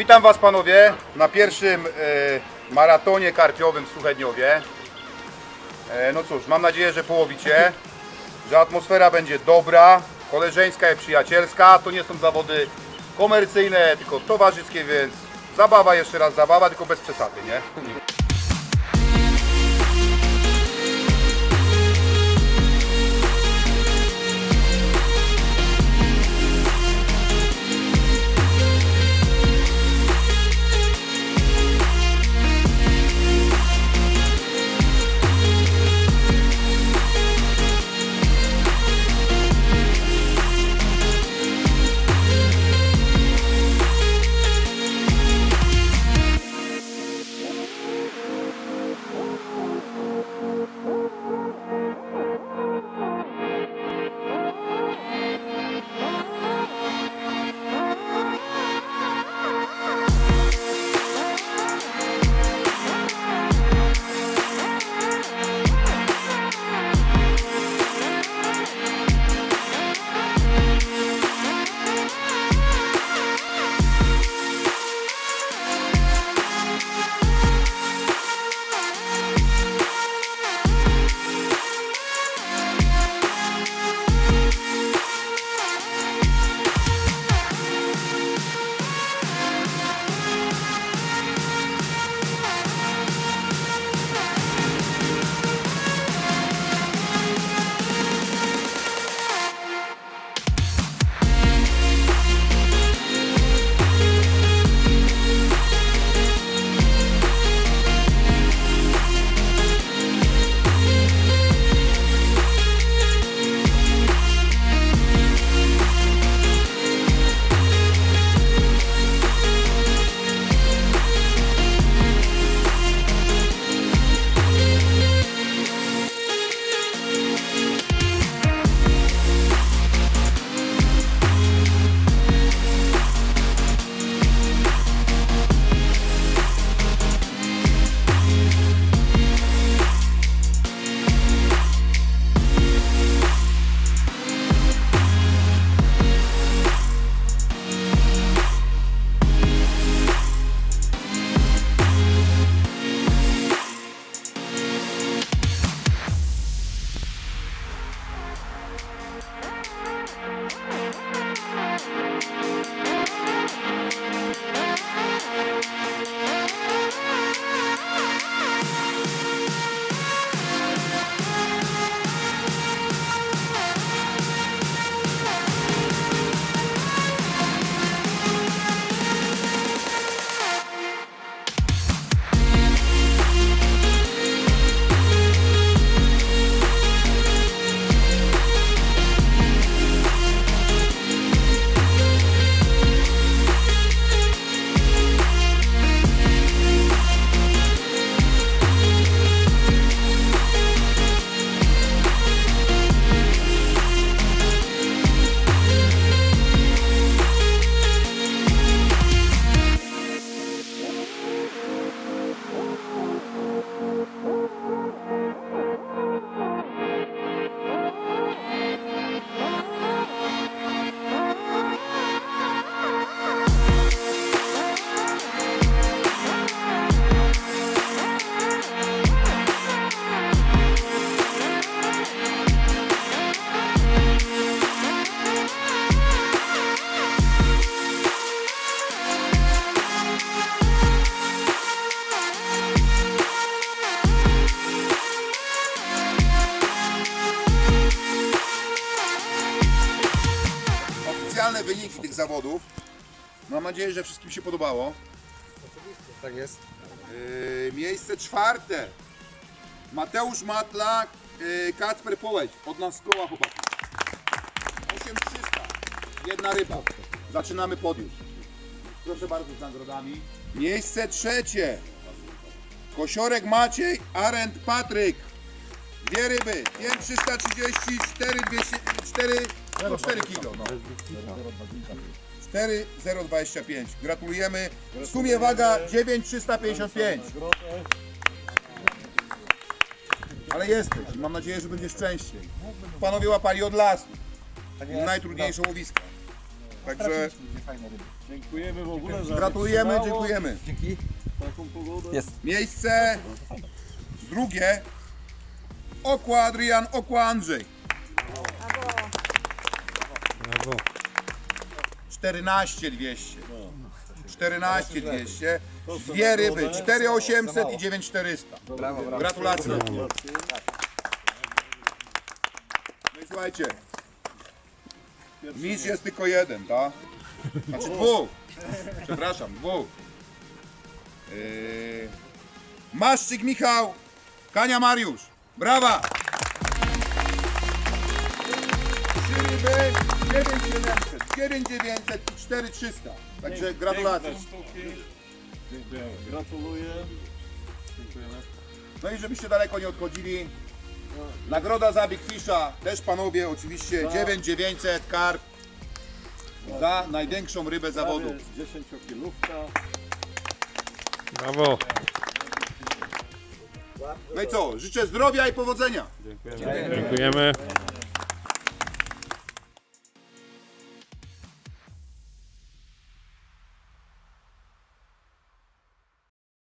Witam Was panowie na pierwszym e, maratonie karpiowym w Suchedniowie. E, no cóż, mam nadzieję, że połowicie, że atmosfera będzie dobra, koleżeńska i przyjacielska. To nie są zawody komercyjne, tylko towarzyskie, więc zabawa, jeszcze raz zabawa, tylko bez przesady, nie? Wyniki tych zawodów. Mam nadzieję, że wszystkim się podobało. Tak jest. Yy, miejsce czwarte. Mateusz Matla, yy, Kacper Połeć. Od nas koła chłopaki. 8300. Jedna ryba. Zaczynamy podium. Proszę bardzo z nagrodami. Miejsce trzecie. Kosiorek Maciej, Arend Patryk. Dwie ryby. 5334, 200, 4, no 4 kilo. No. 4,025. Gratulujemy. W sumie waga 9,355. Ale jesteś. Mam nadzieję, że będziesz częściej. Panowie łapali od lasu. Najtrudniejsze łowiska. Także Dziękujemy w ogóle za gratulujemy, dziękujemy. Dzięki. taką pogodę. Jest. Miejsce drugie. Okła Adrian, Okła Andrzej. Brawo. 14 200. 14 200. To są Dwie ryby, nagrody. 4 800 i 9 400. Brawo, brawo. Gratulacje. Gratulacje. No i słuchajcie, mistrz jest tylko jeden, tak? Znaczy dwóch. Przepraszam, dwóch. Yy... Maszczyk Michał, Kania Mariusz. Brawa! Ryby, 9700, 9900 i 4300. Także gratulacje. Dziękujemy. Gratuluję. Dziękujemy. No i żebyście daleko nie odchodzili. Nagroda za Big Fisha, też panowie oczywiście, 9900 karp za największą rybę zawodu. Prawie 10 kilówka. Brawo. No i co, życzę zdrowia i powodzenia. Dziękujemy.